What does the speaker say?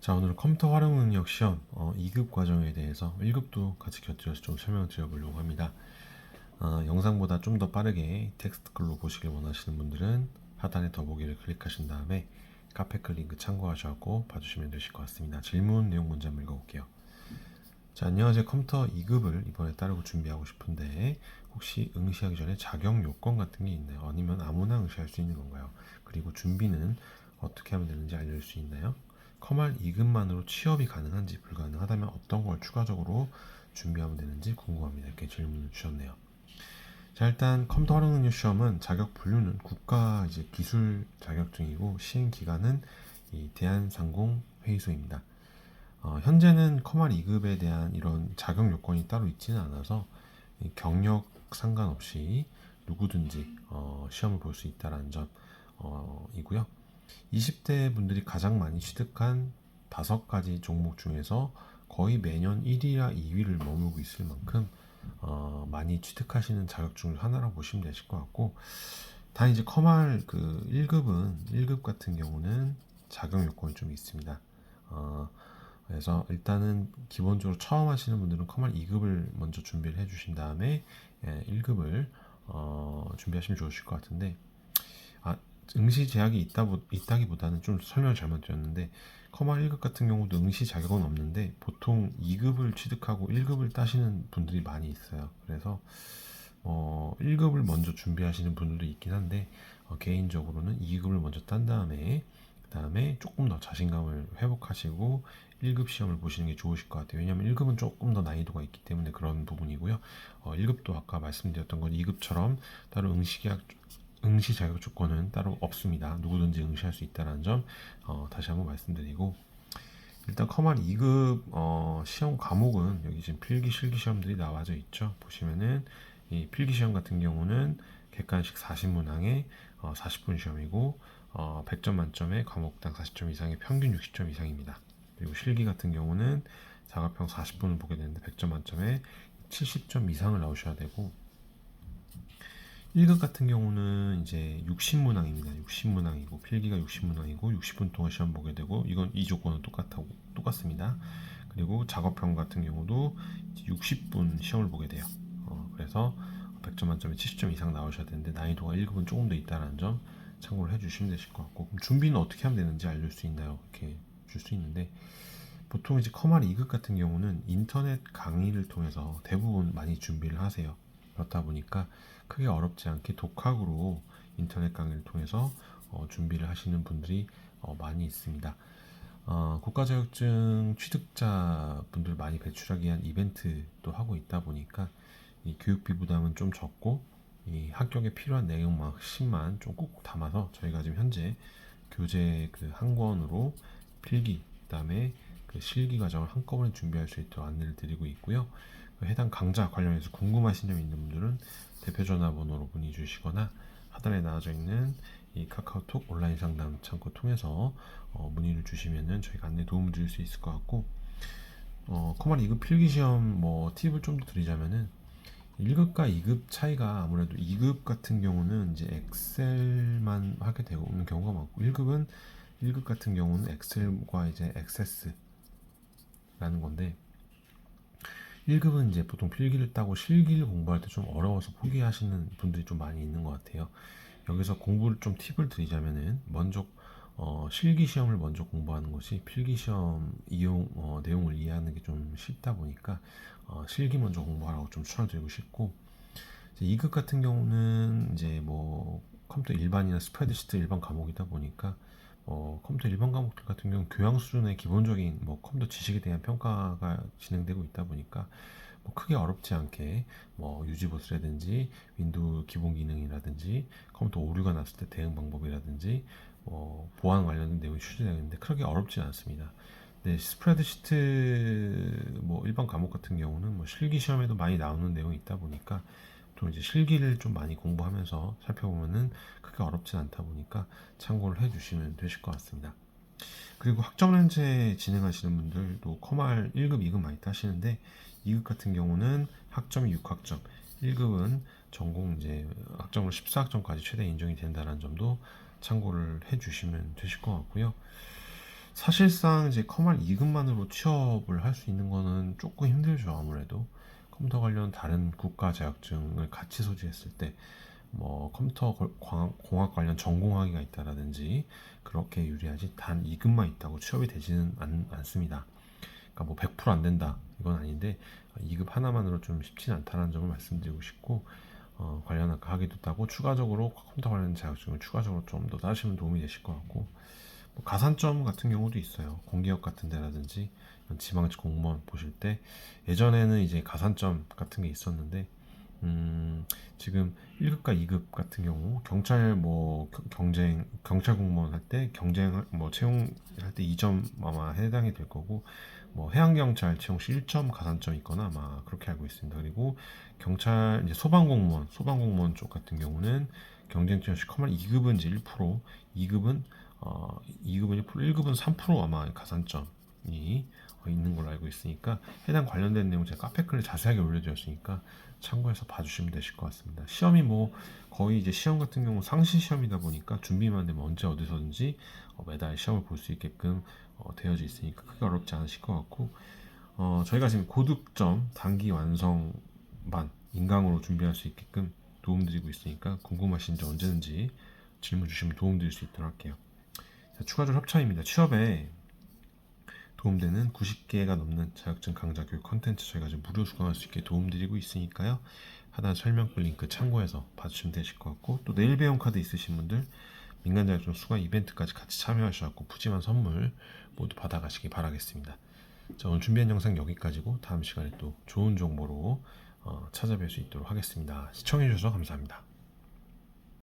자 오늘 컴퓨터 활용 능력 시험 어, 2급 과정에 대해서 1급도 같이 곁들여서 좀 설명을 드려보려고 합니다. 어, 영상보다 좀 더 빠르게 텍스트 글로 보시길 원하시는 분들은 하단의 더보기를 클릭하신 다음에 카페클 링크 참고하셔서 봐주시면 되실 것 같습니다. 질문 내용 먼저 한번 읽어볼게요. 자, 안녕하세요. 컴퓨터 2급을 이번에 따르고 준비하고 싶은데 혹시 응시하기 전에 자격 요건 같은 게 있나요? 아니면 아무나 응시할 수 있는 건가요? 그리고 준비는 어떻게 하면 되는지 알려줄 수 있나요? 커말 2급만으로 취업이 가능한지 불가능하다면 어떤 걸 추가적으로 준비하면 되는지 궁금합니다. 이렇게 질문을 주셨네요. 자 일단 컴퓨터 활용 능력 시험은 자격 분류는 국가 이제 기술 자격증이고 시행 기간은 이 대한상공 회의소입니다. 어, 현재는 커말 2급에 대한 이런 자격 요건이 따로 있지는 않아서 이 경력 상관없이 누구든지 어, 시험을 볼 수 있다라는 점이고요. 20대 분들이 가장 많이 취득한 다섯 가지 종목 중에서 거의 매년 1위나 2위를 머물고 있을 만큼 어, 많이 취득하시는 자격증 중 하나라고 보시면 되실 것 같고 다 이제 커말 그 1급은 1급 같은 경우는 자격 요건이 좀 있습니다. 어, 그래서 일단은 기본적으로 처음 하시는 분들은 커말 2급을 먼저 준비를 해 주신 다음에 예, 1급을 어, 준비하시면 좋으실 것 같은데 아, 응시 제약이 있다, 있다기보다는 좀 설명을 잘못 드렸는데 커말 1급 같은 경우도 응시 자격은 없는데 보통 2급을 취득하고 1급을 따시는 분들이 많이 있어요. 그래서 어, 1급을 먼저 준비하시는 분들도 있긴 한데 어, 개인적으로는 2급을 먼저 딴 다음에 그 다음에 조금 더 자신감을 회복하시고 1급 시험을 보시는 게 좋으실 것 같아요. 왜냐하면 1급은 조금 더 난이도가 있기 때문에 그런 부분이고요. 어, 1급도 아까 말씀드렸던 건 2급처럼 따로 응시 계약 응시 자격 조건은 따로 없습니다. 누구든지 응시할 수 있다는 점 어, 다시 한번 말씀드리고 일단 커말 2급 어, 시험 과목은 여기 지금 필기 실기 시험들이 나와져 있죠. 보시면은 이 필기 시험 같은 경우는 객관식 40문항에 어, 40분 시험이고 어, 100점 만점에 과목당 40점 이상의 평균 60점 이상입니다. 그리고 실기 같은 경우는 자가평 40분을 보게 되는데 100점 만점에 70점 이상을 나오셔야 되고 1급 같은 경우는 이제 60문항입니다. 60문항이고 필기가 60문항이고 60분 동안 시험 보게 되고 이건 이 조건은 똑같고 똑같습니다. 그리고 작업형 같은 경우도 60분 시험을 보게 돼요. 어, 그래서 100점 만점에 70점 이상 나오셔야 되는데 난이도가 1급은 조금 더 있다는 점 참고를 해주시면 되실 것 같고 그럼 준비는 어떻게 하면 되는지 알려줄 수 있나요? 이렇게 줄 수 있는데 보통 이제 커말 2급 같은 경우는 인터넷 강의를 통해서 대부분 많이 준비를 하세요. 그렇다 보니까 크게 어렵지 않게 독학으로 인터넷 강의를 통해서 어, 준비를 하시는 분들이 어, 많이 있습니다. 어, 국가자격증 취득자 분들 많이 배출하기 위한 이벤트도 하고 있다 보니까 이 교육비 부담은 좀 적고 이 합격에 필요한 내용만 핵심만 좀 꾹꾹 담아서 저희가 지금 현재 교재 그 한 권으로 필기 그다음에 그 실기 과정을 한꺼번에 준비할 수 있도록 안내를 드리고 있고요. 그 해당 강좌 관련해서 궁금하신 점 있는 분들은 대표 전화번호로 문의 주시거나 하단에 나와져 있는 이 카카오톡 온라인 상담 창구 통해서 어, 문의를 주시면은 저희가 안내 도움을 드릴 수 있을 것 같고 어, 커말 2급 필기 시험 뭐 팁을 좀더 드리자면은 1급과 2급 차이가 아무래도 2급 같은 경우는 이제 엑셀만 하게 되고 있는 경우가 많고 1급은 1급 같은 경우는 엑셀과 이제 액세스라는 건데 1급은 이제 보통 필기를 따고 실기를 공부할 때 좀 어려워서 포기하시는 분들이 좀 많이 있는 것 같아요. 여기서 공부를 좀 팁을 드리자면은 먼저 어, 실기 시험을 먼저 공부하는 것이 필기 시험 이용 어, 내용을 이해하는 게 좀 쉽다 보니까 어, 실기 먼저 공부하라고 좀 추천드리고 싶고 이제 2급 같은 경우는 이제 뭐 컴퓨터 일반이나 스프레드시트 일반 과목이다 보니까 어, 컴퓨터 일반 과목들 같은 경우는 교양 수준의 기본적인 뭐 컴퓨터 지식에 대한 평가가 진행되고 있다 보니까 뭐 크게 어렵지 않게 뭐 유지보스라든지 윈도우 기본 기능이라든지 컴퓨터 오류가 났을 때 대응 방법이라든지 뭐 보안 관련된 내용이 출제되어 있는데 크게 어렵지 않습니다. 네, 스프레드시트 뭐 일반 과목 같은 경우는 뭐 실기 시험에도 많이 나오는 내용이 있다 보니까 또 이제 실기를 좀 많이 공부하면서 살펴보면은 크게 어렵진 않다 보니까 참고를 해주시면 되실 것 같습니다. 그리고 학점 렌즈 진행하시는 분들도 커말 1급, 2급 많이 따시는데 2급 같은 경우는 학점이 6학점, 1급은 전공 이제 학점으로 14학점까지 최대 인정이 된다는 점도 참고를 해주시면 되실 것 같고요. 사실상 이제 커말 2급만으로 취업을 할 수 있는 거는 조금 힘들죠 아무래도 컴퓨터 관련 다른 국가 자격증을 같이 소지했을 때 뭐 컴퓨터 공학 관련 전공학위가 있다라든지 그렇게 유리하지 단 2급만 있다고 취업이 되지는 않, 않습니다. 그러니까 뭐 100%안 된다 이건 아닌데 2급 하나만으로 좀 쉽진 않다는 점을 말씀드리고 싶고 어, 관련 하기도 따고 추가적으로 컴퓨터 관련 자격증을 추가적으로 좀 더 따시면 도움이 되실 것 같고 뭐 가산점 같은 경우도 있어요. 공기업 같은 데라든지 지방직 공무원 보실 때 예전에는 이제 가산점 같은 게 있었는데 음, 지금 1급과 2급 같은 경우 경찰 뭐 겨- 경쟁 경찰 공무원 할 때 경쟁 뭐 채용 할 때 2점 아마 해당이 될 거고 뭐 해양 경찰 채용 시 1점 가산점 있거나 아마 그렇게 알고 있습니다. 그리고 경찰 이제 소방 공무원 소방 공무원 쪽 같은 경우는 경쟁 채용 시 커말 2급은 이제 1% 2급은 어 2급은 1% 1급은 3% 아마 가산점이 어, 있는 걸로 알고 있으니까 해당 관련된 내용 제가 카페글에 자세하게 올려드렸으니까 참고해서 봐주시면 되실 것 같습니다. 시험이 뭐 거의 이제 시험 같은 경우 상시 시험이다 보니까 준비만 되면 언제 어디서든지 어, 매달 시험을 볼 수 있게끔 어, 되어져 있으니까 크게 어렵지 않으실 것 같고 어, 저희가 지금 고득점 단기 완성반 인강으로 준비할 수 있게끔 도움드리고 있으니까 궁금하신 점 언제든지 질문 주시면 도움드릴 수 있도록 할게요. 자, 추가적으로 협찬입니다. 취업에 도움되는 90개가 넘는 자격증 강좌 교육 컨텐츠 저희가 지금 무료 수강할 수 있게 도움드리고 있으니까요. 하단 설명글 링크 참고해서 봐주시면 되실 것 같고 또 내일 배움 카드 있으신 분들 민간 자격증 수강 이벤트까지 같이 참여하셔서 푸짐한 선물 모두 받아가시기 바라겠습니다. 자 오늘 준비한 영상 여기까지고 다음 시간에 또 좋은 정보로 어, 찾아뵐 수 있도록 하겠습니다. 시청해주셔서 감사합니다.